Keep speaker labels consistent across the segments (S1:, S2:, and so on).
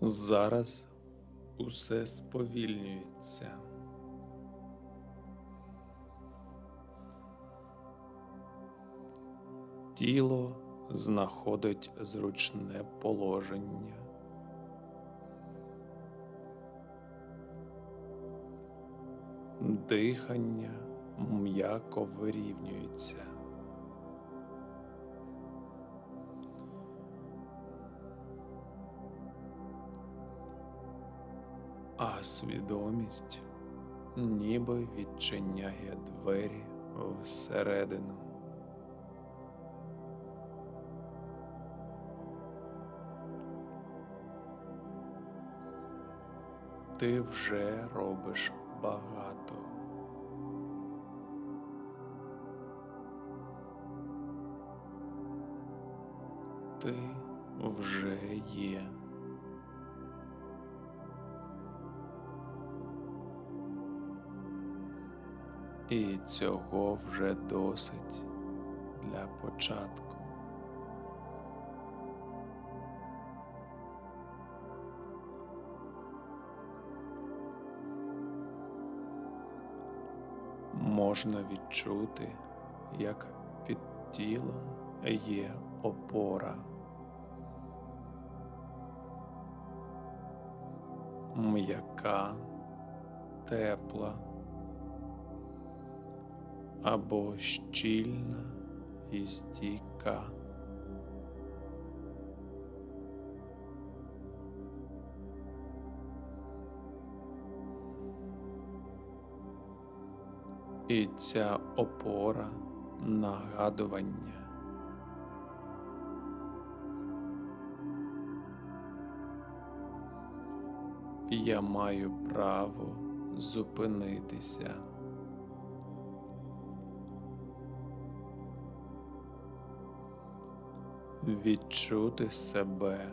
S1: Зараз усе сповільнюється. Тіло знаходить зручне положення. Дихання м'яко вирівнюється. Свідомість ніби відчиняє двері всередину. Ти вже робиш багато. Ти вже є. І цього вже досить для початку. Можна відчути, як під тілом є опора. М'яка, тепла або щільна і стійка. І ця опора нагадування. Я маю право зупинитися. Відчути себе.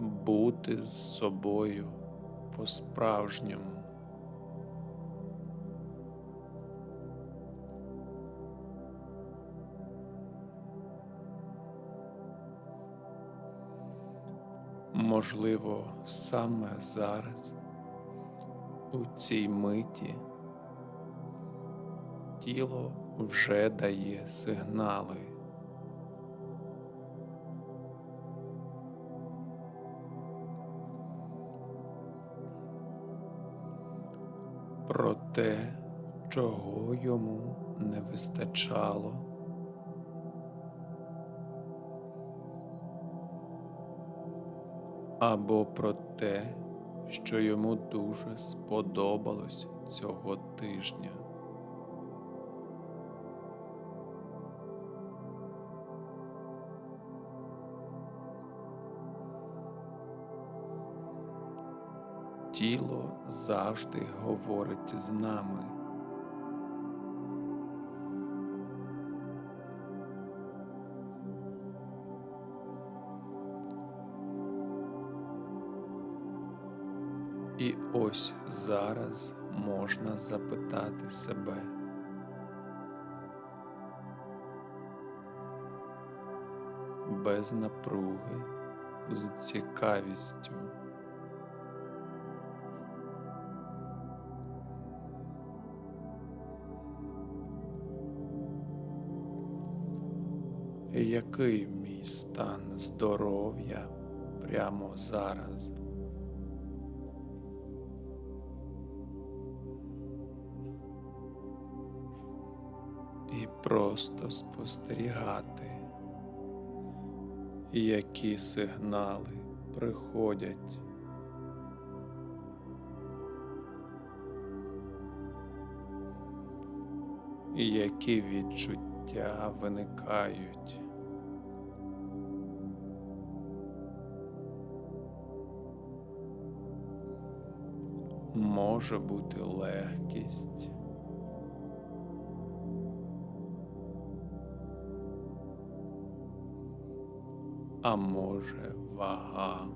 S1: Бути з собою по-справжньому. Можливо, саме зараз, у цій миті, тіло вже дає сигнали. Про те, чого йому не вистачало. або про те, що йому дуже сподобалось цього тижня. Тіло завжди говорить з нами. І ось зараз можна запитати себе. Без напруги, з цікавістю. Який мій стан здоров'я прямо зараз? Просто спостерігати, які сигнали приходять. Які відчуття виникають. Може бути легкість. а може вага.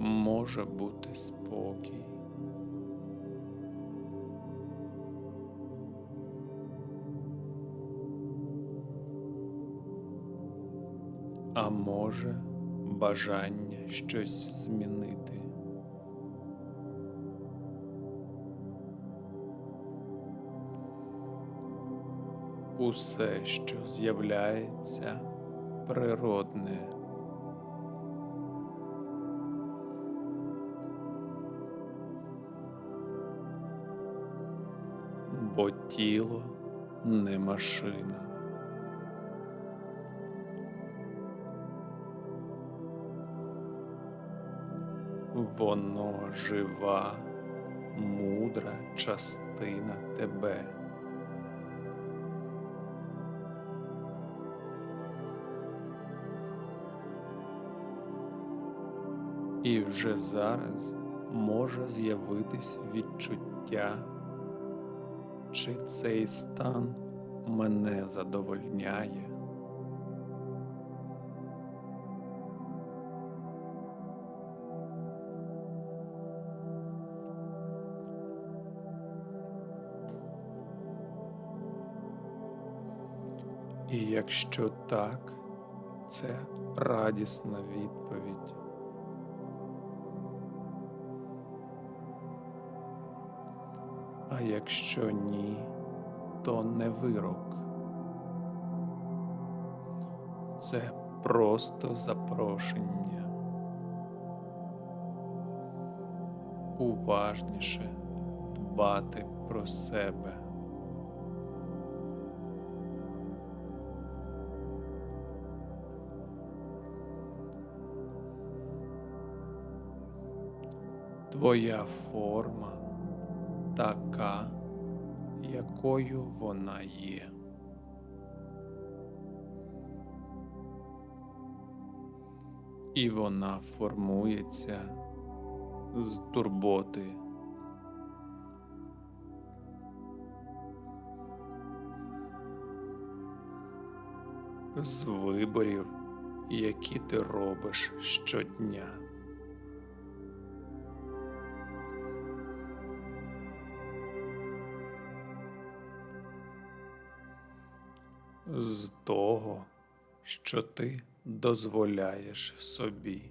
S1: Може бути спокій. А може бажання щось змінити. Усе, що з'являється, природне. Бо тіло не машина. Воно жива, мудра частина тебе. І вже зараз може з'явитись відчуття, чи цей стан мене задовольняє. І якщо так, це радісна відповідь. Якщо ні, то не вирок. Це просто запрошення. Уважніше дбати про себе. Твоя форма така, якою вона є. І вона формується з турботи. З виборів, які ти робиш щодня. З того, що ти дозволяєш собі.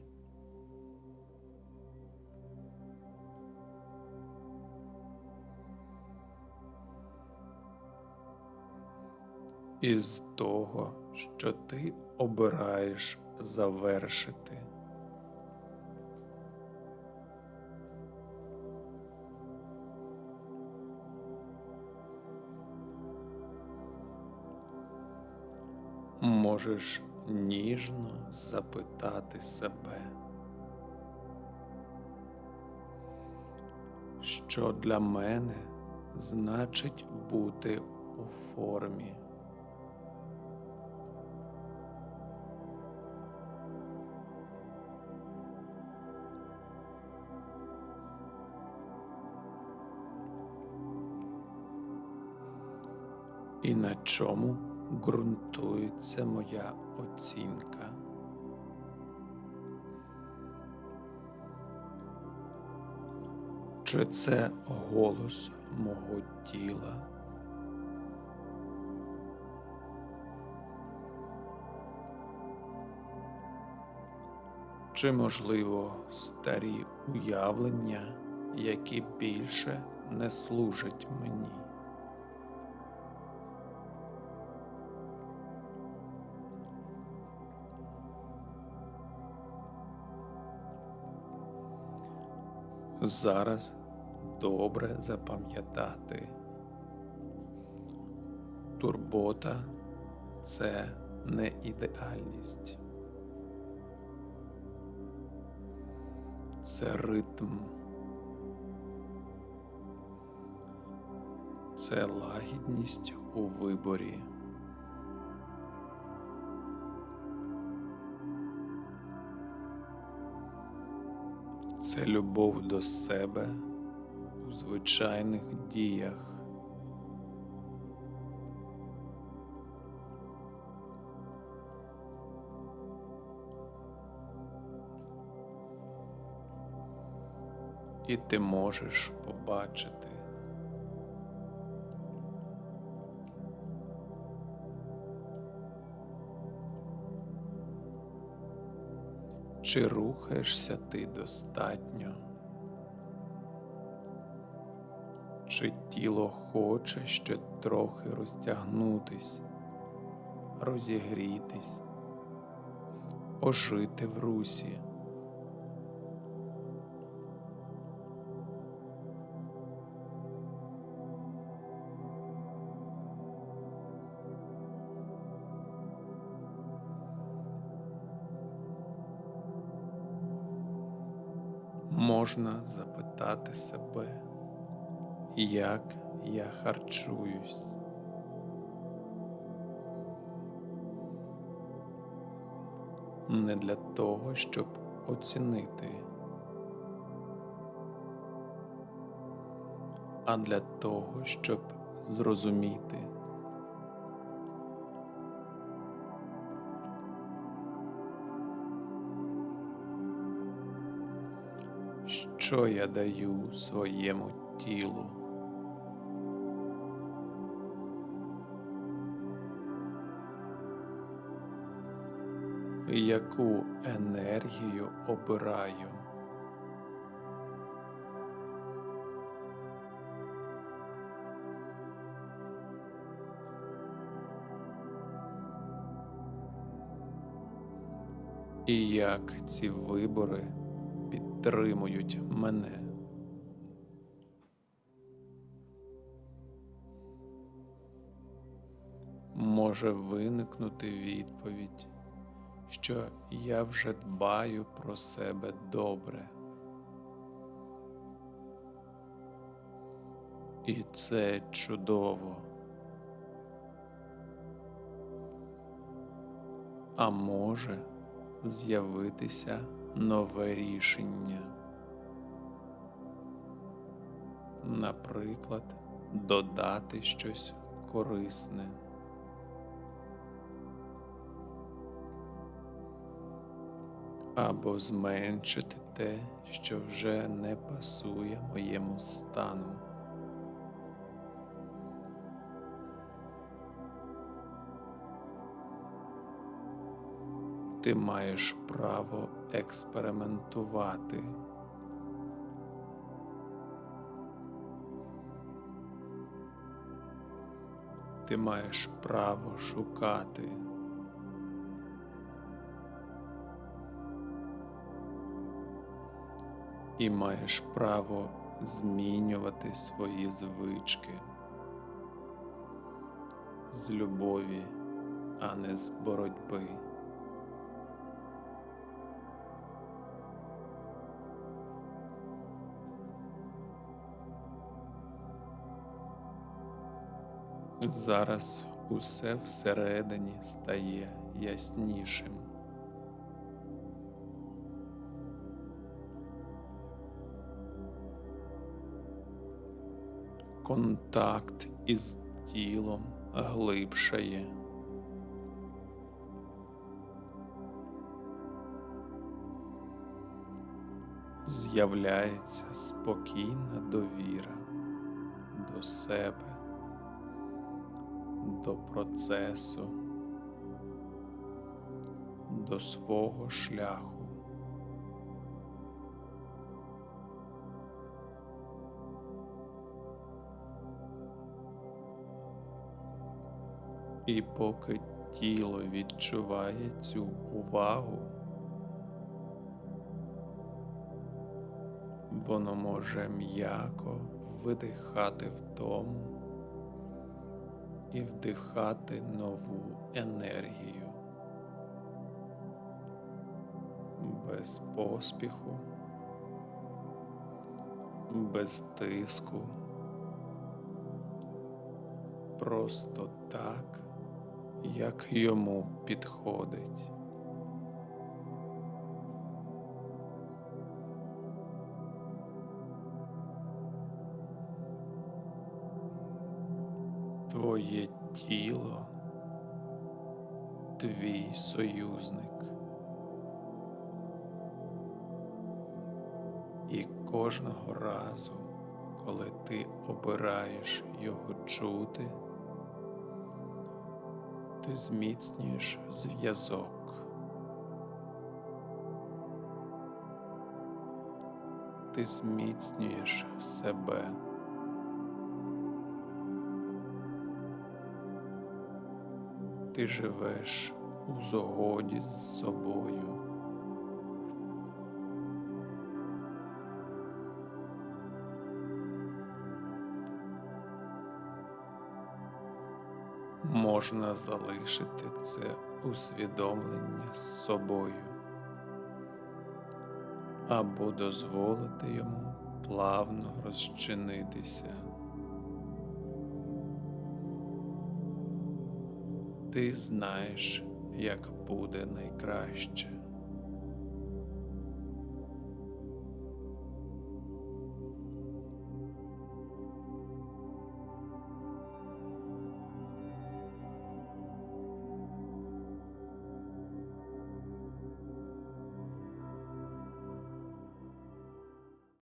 S1: Із того, що ти обираєш завершити. Можеш ніжно запитати себе, що для мене значить бути у формі. І на чому ґрунтується моя оцінка. Чи це голос мого тіла? Чи, можливо, старі уявлення, які більше не служать мені? Зараз добре запам'ятати. Турбота це не ідеальність. Це ритм. Це лагідність у виборі. Це любов до себе у звичайних діях. І ти можеш побачити. Чи рухаєшся ти достатньо? Чи тіло хоче ще трохи розтягнутись, розігрітись, ожити в русі? Можна запитати себе, як я харчуюсь. Не для того, щоб оцінити, а для того, щоб зрозуміти. Що я даю своєму тілу? Яку енергію обираю? І як ці вибори підтримують мене? Може виникнути відповідь, що я вже дбаю про себе добре. І це чудово. А може з'явитися нове рішення. Наприклад, додати щось корисне. Або зменшити те, що вже не пасує моєму стану. Ти маєш право експериментувати. Ти маєш право шукати. І маєш право змінювати свої звички з любові, а не з боротьби. Зараз усе всередині стає яснішим. Контакт із тілом глибшає. З'являється спокійна довіра до себе до процесу, до свого шляху. І поки тіло відчуває цю увагу, воно може м'яко видихати втому і вдихати нову енергію без поспіху, без тиску, просто так, як йому підходить. Твоє тіло, твій союзник. І кожного разу, коли ти обираєш його чути, ти зміцнюєш зв'язок. ти зміцнюєш себе. Ти живеш у згоді з собою. Можна залишити це усвідомлення з собою або дозволити йому плавно розчинитися. Ти знаєш, як буде найкраще.